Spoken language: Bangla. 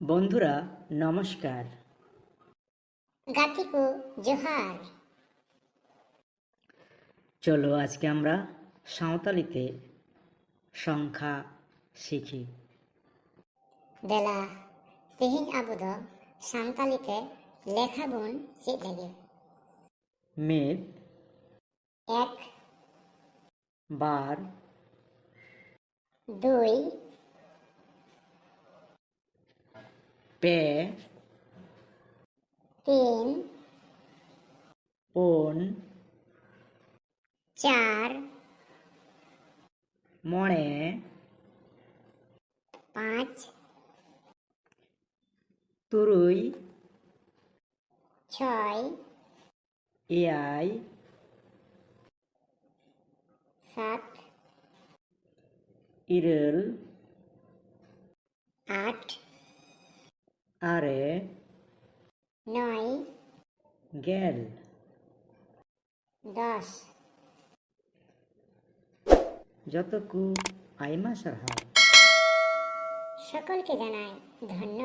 বন্ধুরা নমস্কার। চলো আজকে আমরা সাঁওতালিতে সংখ্যা শিখি। সাঁওতালিতে লেখা বোন মেদ এক বার দুই পে তিন পুন চার মণে পাঁচ তুরুই ছয় এয়াই সাত ইরেল আট আরে নয় গেল। দশ। যতকু আইমা সারহাও সকলকে জানাই ধন্যবাদ